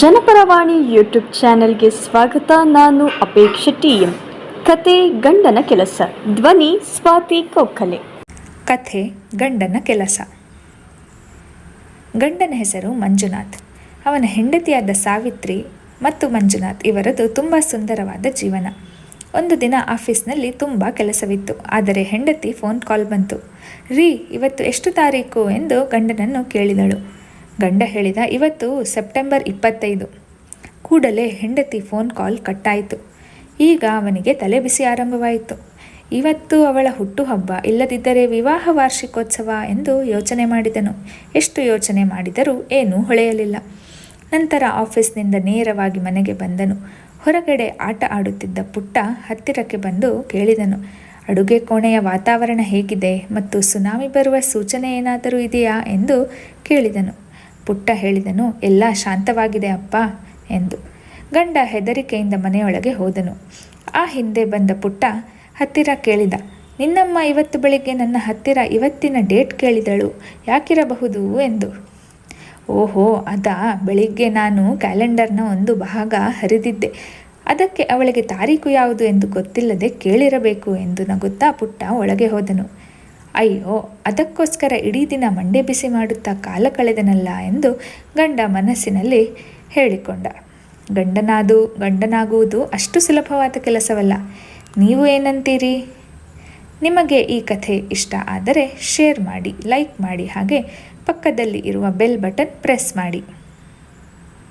Janaparavani YouTube ಚಾನೆಲ್ಗೆ ಸ್ವಾಗತ. ನಾನು ಅಪೇಕ್ಷೆ ಟಿ ಎಂ ಕತೆ ಗಂಡನ ಕೆಲಸ. ಧ್ವನಿ ಸ್ವಾತಿ ಕೌಕಲೆ ಕಥೆ ಗಂಡನ ಕೆಲಸ. ಗಂಡನ ಹೆಸರು ಮಂಜುನಾಥ್. ಅವನ ಹೆಂಡತಿಯಾದ ಸಾವಿತ್ರಿ ಮತ್ತು ಮಂಜುನಾಥ್ ಇವರದು ತುಂಬ ಸುಂದರವಾದ ಜೀವನ. ಒಂದು ದಿನ ಆಫೀಸ್ನಲ್ಲಿ ತುಂಬ ಕೆಲಸವಿತ್ತು. ಆದರೆ ಹೆಂಡತಿ ಫೋನ್ ಕಾಲ್ ಬಂತು. ರೀ, ಇವತ್ತು ಎಷ್ಟು ತಾರೀಕು ಎಂದು ಗಂಡನನ್ನು ಕೇಳಿದಳು. ಗಂಡ ಹೇಳಿದ, ಇವತ್ತು ಸೆಪ್ಟೆಂಬರ್ ಇಪ್ಪತ್ತೈದು. ಕೂಡಲೇ ಹೆಂಡತಿ ಫೋನ್ ಕಾಲ್ ಕಟ್ಟಾಯಿತು. ಈಗ ಅವನಿಗೆ ತಲೆ ಬಿಸಿ ಆರಂಭವಾಯಿತು. ಇವತ್ತು ಅವಳ ಹುಟ್ಟುಹಬ್ಬ. ಇಲ್ಲದಿದ್ದರೆ ವಿವಾಹ ವಾರ್ಷಿಕೋತ್ಸವ ಎಂದು ಯೋಚನೆ ಮಾಡಿದನು. ಎಷ್ಟು ಯೋಚನೆ ಮಾಡಿದರೂ ಏನೂ ಹೊಳೆಯಲಿಲ್ಲ. ನಂತರ ಆಫೀಸ್ನಿಂದ ನೇರವಾಗಿ ಮನೆಗೆ ಬಂದನು. ಹೊರಗಡೆ ಆಟ ಆಡುತ್ತಿದ್ದ ಪುಟ್ಟ ಹತ್ತಿರಕ್ಕೆ ಬಂದು ಕೇಳಿದನು, ಅಡುಗೆ ಕೋಣೆಯ ವಾತಾವರಣ ಹೇಗಿದೆ ಮತ್ತು ಸುನಾಮಿ ಬರುವ ಸೂಚನೆ ಏನಾದರೂ ಇದೆಯಾ? ಎಂದು ಕೇಳಿದನು. ಪುಟ್ಟ ಹೇಳಿದನು, ಎಲ್ಲ ಶಾಂತವಾಗಿದೆ ಅಪ್ಪ ಎಂದು. ಗಂಡ ಹೆದರಿಕೆಯಿಂದ ಮನೆಯೊಳಗೆ ಹೋದನು. ಆ ಹಿಂದೆ ಬಂದ ಪುಟ್ಟ ಹತ್ತಿರ ಕೇಳಿದ, ನಿನ್ನಮ್ಮ ಇವತ್ತು ಬೆಳಿಗ್ಗೆ ನನ್ನ ಹತ್ತಿರ ಇವತ್ತಿನ ಡೇಟ್ ಕೇಳಿದಳು, ಯಾಕಿರಬಹುದು? ಎಂದು. ಓಹೋ, ಅದಾ, ಬೆಳಿಗ್ಗೆ ನಾನು ಕ್ಯಾಲೆಂಡರ್ನ ಒಂದು ಭಾಗ ಹರಿದಿದ್ದೆ. ಅದಕ್ಕೆ ಅವಳಿಗೆ ತಾರೀಕು ಯಾವುದು ಎಂದು ಗೊತ್ತಿಲ್ಲದೆ ಕೇಳಿರಬೇಕು ಎಂದು ನಗುತ್ತಾ ಪುಟ್ಟ ಒಳಗೆ ಹೋದನು. ಅಯ್ಯೋ, ಅದಕ್ಕೋಸ್ಕರ ಇಡೀ ದಿನ ಮಂಡೆ ಬಿಸಿ ಮಾಡುತ್ತಾ ಕಾಲ ಕಳೆದನಲ್ಲ ಎಂದು ಗಂಡ ಮನಸ್ಸಿನಲ್ಲಿ ಹೇಳಿಕೊಂಡ. ಗಂಡನಾದು, ಗಂಡನಾಗುವುದು ಅಷ್ಟು ಸುಲಭವಾದ ಕೆಲಸವಲ್ಲ. ನೀವು ಏನಂತೀರಿ? ನಿಮಗೆ ಈ ಕಥೆ ಇಷ್ಟ ಆದರೆ ಶೇರ್ ಮಾಡಿ, ಲೈಕ್ ಮಾಡಿ ಹಾಗೆ ಪಕ್ಕದಲ್ಲಿ ಇರುವ ಬೆಲ್ ಬಟನ್ ಪ್ರೆಸ್ ಮಾಡಿ.